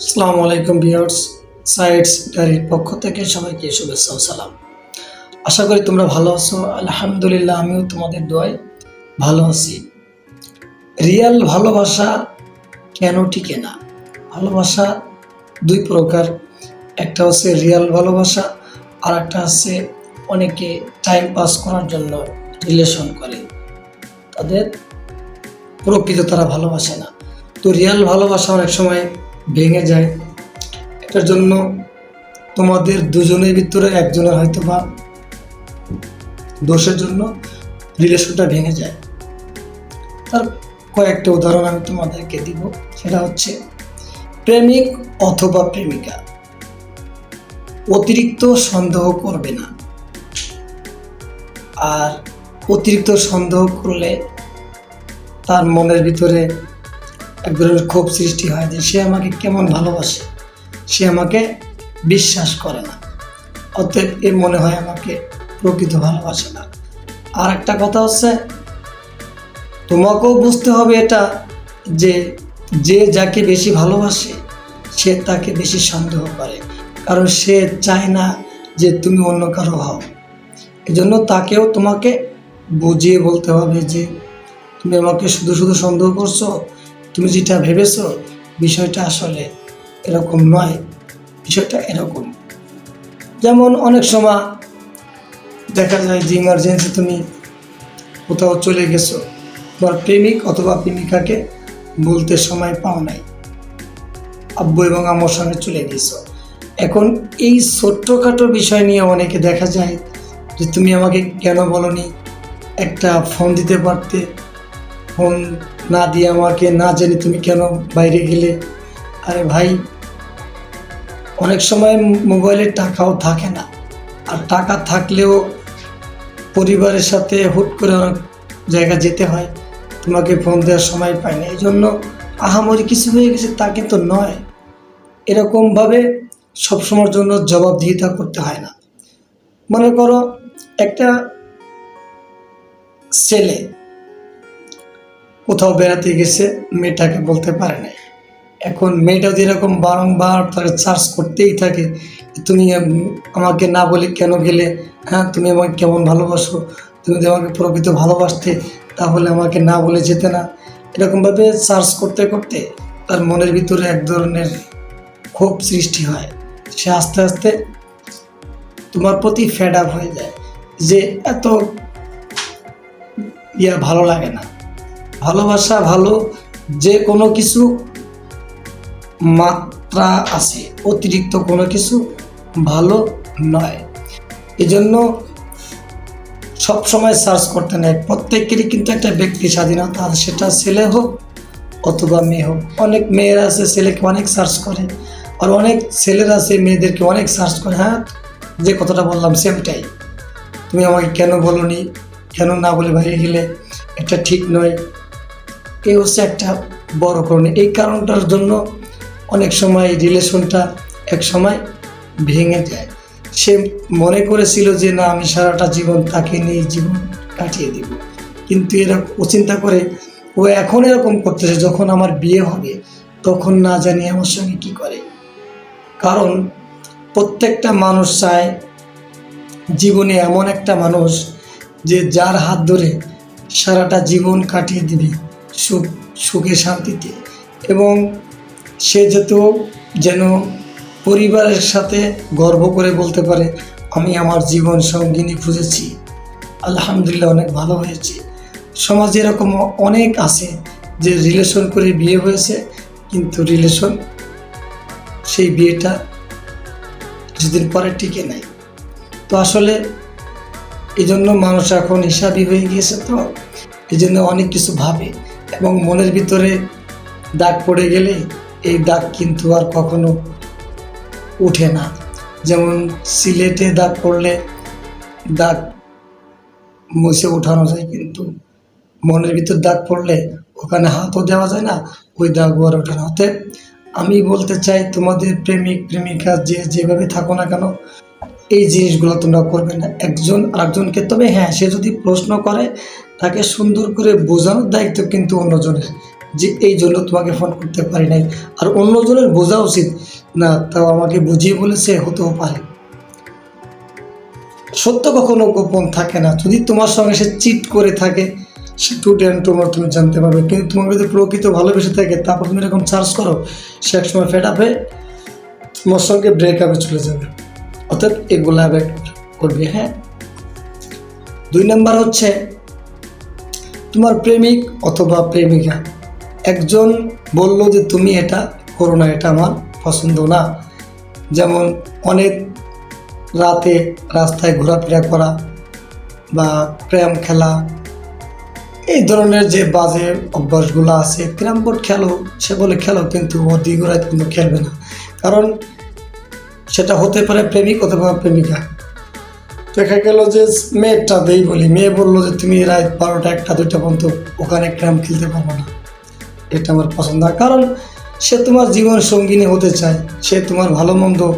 আসসালামু আলাইকুম viewers, sites Dyer পক্ষ থেকে সবাইকে শুভেচ্ছা ও সালাম। আশা করি তোমরা ভালো আছো, আলহামদুলিল্লাহ আমিও তোমাদের দোয়ায় ভালো আছি। রিয়াল ভালোবাসা কেন টিকে না? ভালোবাসা দুই প্রকার, একটা হচ্ছে রিয়াল ভালোবাসা, আর একটা হচ্ছে অনেকে টাইম পাস করার জন্য রিলেশন করে। তাদের প্রকৃত তারা ভালোবাসে না। তো রিয়াল ভালোবাসা অনেক সময় ভেঙে যায়। এটার জন্য তোমাদের দুজনের ভিতরে একজনের হয়তো বা দোষের জন্য রিলেশনটা ভেঙে যায়। তার কয়েকটা উদাহরণ আমি তোমাদেরকে দিব। সেটা হচ্ছে প্রেমিক অথবা প্রেমিকা। অতিরিক্ত সন্দেহ করবে না। আর অতিরিক্ত সন্দেহ করলে তার মনের ভিতরে এক ধরনের ক্ষোভ সৃষ্টি হয় যে সে আমাকে কেমন ভালোবাসে, সে আমাকে বিশ্বাস করে না। অতএব এ মনে হয় আমাকে প্রকৃত ভালোবাসে না। আর একটা কথা হচ্ছে, তোমাকেও বুঝতে হবে এটা যে যে যাকে বেশি ভালোবাসে, সে তাকে বেশি সন্দেহ করে। কারণ সে চায় না যে তুমি অন্য কারও হও। এজন্য তাকেও তোমাকে বুঝিয়ে বলতে হবে যে, তুমি আমাকে শুধু শুধু সন্দেহ করছ তুমি যেটা ভেবেছো, বিষয়টা আসলে এরকম নয়। বিষয়টা এরকম। যেমন অনেক সময় দেখা যায় যে ইমার্জেন্সি তুমি কোথাও চলে গেছো, তোমার প্রেমিক অথবা প্রেমিকাকে বলতে সময় পাও নাই। আব্বু এবং আমার সঙ্গে চলে গেছো। এখন এই ছোট্টখাটো বিষয় নিয়ে অনেকে দেখা যায় যে তুমি আমাকে কেন বলনি? একটা ফোন দিতে পারতে ফোন না দিয়ে আমাকে না জেনে তুমি কেন বাইরে গেলে? আরে ভাই, অনেক সময় মোবাইলে টাকাও থাকে না। আর টাকা থাকলেও পরিবারের সাথে হুট করে অনেক জায়গা যেতে হয়। তোমাকে ফোন দেওয়ার সময় পাই না। এই জন্য আহামরি কিছু হয়ে গেছে তা কিন্তু নয়। এরকমভাবে সবসময়ের জন্য জবাবদিহিতা করতে হয় না। মনে করো একটা ছেলে কোথাও বেড়াতে গেছে, মেয়েটাকে বলতে পারে নাই। এখন মেয়েটা যদি এরকম বারংবার তাকে চার্জ করতেই থাকে, তুমি আমাকে না বলে কেন গেলে? হ্যাঁ তুমি আমাকে কেমন ভালোবাসো? তুমি যদি আমাকে প্রকৃত ভালোবাসতে, তাহলে আমাকে না বলে যেতে না। এরকমভাবে চার্জ করতে করতে তার মনের ভিতরে এক ধরনের ক্ষোভ সৃষ্টি হয়। সে আস্তে আস্তে তোমার প্রতি ফেড আপ হয়ে যায় যে এত ইয়া ভালো লাগে না। ভালোবাসা ভালো, যে কোনো কিছু মাত্রা আছে, অতিরিক্ত কোনো কিছু ভালো নয়। এজন্য সব সময় সার্চ করতে নেই। প্রত্যেকেরই কিন্তু একটা ব্যক্তি স্বাধীনতা সেটা ছেলে হোক অথবা মেয়ে হোক। অনেক মেয়েরা আছে, ছেলেকে অনেক সার্চ করে। আর অনেক ছেলেরা আছে, মেয়েদেরকে অনেক সার্চ করে। হ্যাঁ যে কথাটা বললাম সেমটাই তুমি আমাকে কেন বলনি? কেন না বলে বাইরে গেলে? এটা ঠিক নয়। এই হচ্ছে একটা বড় কারণ এই কারণটার জন্য অনেক সময় রিলেশনটা এক সময় ভেঙে যায়। সে মনে করেছিল যে, না, আমি সারাটা জীবন তাকে নিয়ে জীবন কাটিয়ে দিব। কিন্তু এরা ও চিন্তা করে, ও এখন এরকম করতেছে, যখন আমার বিয়ে হবে, তখন না জানি আমার সঙ্গে কি করে। কারণ প্রত্যেকটা মানুষ চায় জীবনে এমন একটা মানুষ যে, যার হাত ধরে সারাটা জীবন কাটিয়ে দিবে। সুখ, সুখে শান্তিতে। এবং সে যেত যেন পরিবারের সাথে গর্ব করে বলতে পারে, আমি আমার জীবন সঙ্গিনী খুঁজেছি। আলহামদুলিল্লাহ অনেক ভালো হয়েছে। সমাজে এরকম অনেক আছে যে রিলেশন করে বিয়ে হয়েছে, কিন্তু রিলেশন সেই বিয়েটা কিছুদিন পরে টিকে নাই। তো আসলে এই জন্য মানুষ এখন হিসাবই হয়ে গিয়েছে তো এই জন্য অনেক কিছু ভাবে। এবং মনের ভিতরে দাগ পড়ে গেলে এই দাগ কিন্তু আর কখনো উঠে না। যেমন সিলেটে দাগ পড়লে দাগ মুছে উঠানো যায় কিন্তু মনের ভিতর দাগ পড়লে ওখানে হাতও দেওয়া যায় না, ওই দাগ আর ওঠে না। অতএব আমি বলতে চাই, তোমাদের প্রেমিক, প্রেমিকা যে যেভাবে থাকো না কেন, এই জিনিসগুলো তোমরা করবে না। একজন আরেকজনকে, তবে হ্যাঁ সে যদি প্রশ্ন করে তাকে সুন্দর করে বোঝানোর দায়িত্ব কিন্তু অন্যজনের, যে এই জন্য তোমাকে ফোন করতে পারি নাই। আর অন্যজনের বোঝা উচিত না, তাও আমাকে বুঝিয়ে বলেছে, হতেও পারে। সত্য কখনো গোপন থাকে না। যদি তোমার সঙ্গে সে চিট করে থাকে, সে স্টুডেন্ট তোমার তুমি জানতে পারবে। কিন্তু তোমার যদি প্রকৃত ভালোবেসে থাকে, তারপর তুমি এরকম চার্জ করো, সে একসময় ফেড আপে তোমার সঙ্গে ব্রেকআপে চলে যাবে। অর্থাৎ এগুলো অ্যাভয়েড করবে হ্যাঁ। দুই নাম্বার হচ্ছে তোমার প্রেমিক অথবা প্রেমিকা। একজন বলল যে, তুমি এটা করো না, এটা আমার পছন্দ না। যেমন অনেক রাতে রাস্তায় ঘোরাফেরা করা বা প্রেম খেলা, এই ধরনের যে বাজে অভ্যাসগুলো আছে, ক্যারাম বোর্ড খেলো, সে বলে খেলো, কিন্তু অধিক রাত কিন্তু খেলবে না। কারণ সেটা হতে পারে প্রেমিক অথবা প্রেমিকা। দেখা গেল যে মেয়েটা দেই বলি। মেয়ে বলল যে, তুমি রাত বারোটা একটা দুইটা পর্যন্ত ওখানে ক্যারাম খেলতে পারব না। এটা আমার পছন্দ কারণ সে তোমার জীবন সঙ্গিনী হতে চায়। সে তোমার ভালো মন্দ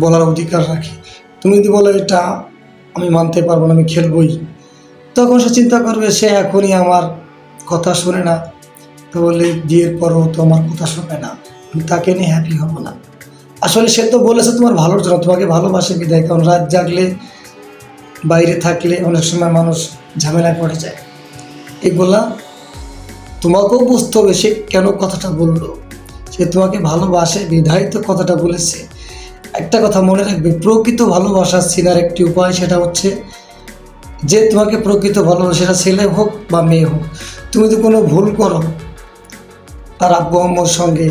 বলার অধিকার রাখে। তুমি যদি বলো, এটা আমি মানতে পারব না, আমি খেলবই। তখন সে চিন্তা করবে, সে এখনই আমার কথা শোনে না। তাহলে বিয়ের পরও তো আমার কথা শোনে না। আমি তাকে নিয়ে হ্যাপি হব না। আসলে সে তো বলেছে, তোমার ভালোর জন্য। তোমাকে ভালোবাসে বিদায়। কারণ রাত জাগলে বাইরে থাকলে অনেক সময় মানুষ ঝামেলায় পড়ে যায়। এগুলা তোমাকেও বুঝতে হবে সে কেন কথাটা বলল। সে তোমাকে ভালোবাসে বিধায় তো কথাটা বলেছে। একটা কথা মনে রাখবে, প্রকৃত ভালোবাসা চেনার একটি উপায় সেটা হচ্ছে যে তোমাকে প্রকৃত ভালোবাসে সেটা ছেলে হোক বা মেয়ে হোক, তুমি যদি কোনো ভুল করো। তার আব্বু আম্মুর সঙ্গে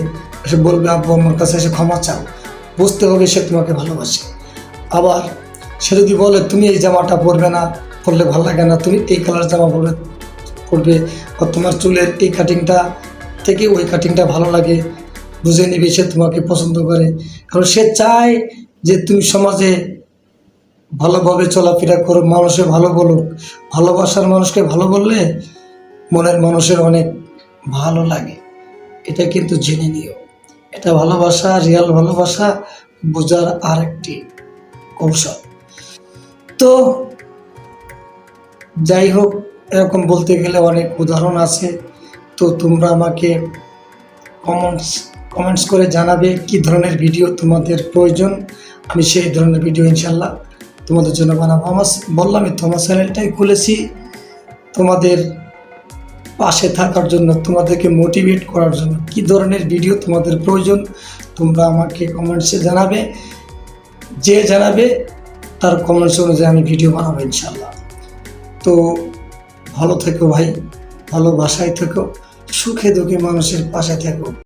সে বলবে, আব্বু আম্মুর কাছে এসে ক্ষমা চাও। বুঝতে হবে সে তোমাকে ভালোবাসে। আবার সে যদি বলে, তুমি এই জামাটা পরবে না, পরলে ভালো লাগে না, তুমি এই কালার জামা পরবে পরবে বা তোমার চুলের এই কাটিংটা থেকে ওই কাটিংটা ভালো লাগে, বুঝে নিবে সে তোমাকে পছন্দ করে। কারণ সে চায় যে তুমি সমাজে ভালোভাবে চলাফেরা করো মানুষে ভালো বলুক। ভালোবাসার মানুষকে ভালো বললে মনের মানুষের অনেক ভালো লাগে। এটা কিন্তু জেনে নিও। এটা ভালোবাসা রিয়াল ভালোবাসা, বোঝার আরেকটি কৌশল। তো যাই হোক, এরকম বলতে গেলে অনেক উদাহরণ আছে। তো তোমরা আমাকে কমেন্টস কমেন্টস করে জানাবে কি ধরনের ভিডিও তোমাদের প্রয়োজন। আমি সেই ধরনের ভিডিও ইনশাল্লাহ তোমাদের জন্য বানাবো। আমার বললামই তো আমার চ্যানেলটাই খুলেছি। তোমাদের পাশে থাকার জন্য, তোমাদেরকে মোটিভেট করার জন্য কি ধরনের ভিডিও তোমাদের প্রয়োজন, তোমরা আমাকে কমেন্টসে জানাবে। যে জানাবে তার কমেন্টস অনুযায়ী আমি ভিডিও বানাবো ইনশাল্লাহ তো ভালো থেকো ভাই, ভালোবাসায় থেকো, সুখে দুঃখে মানুষের পাশে থেকো।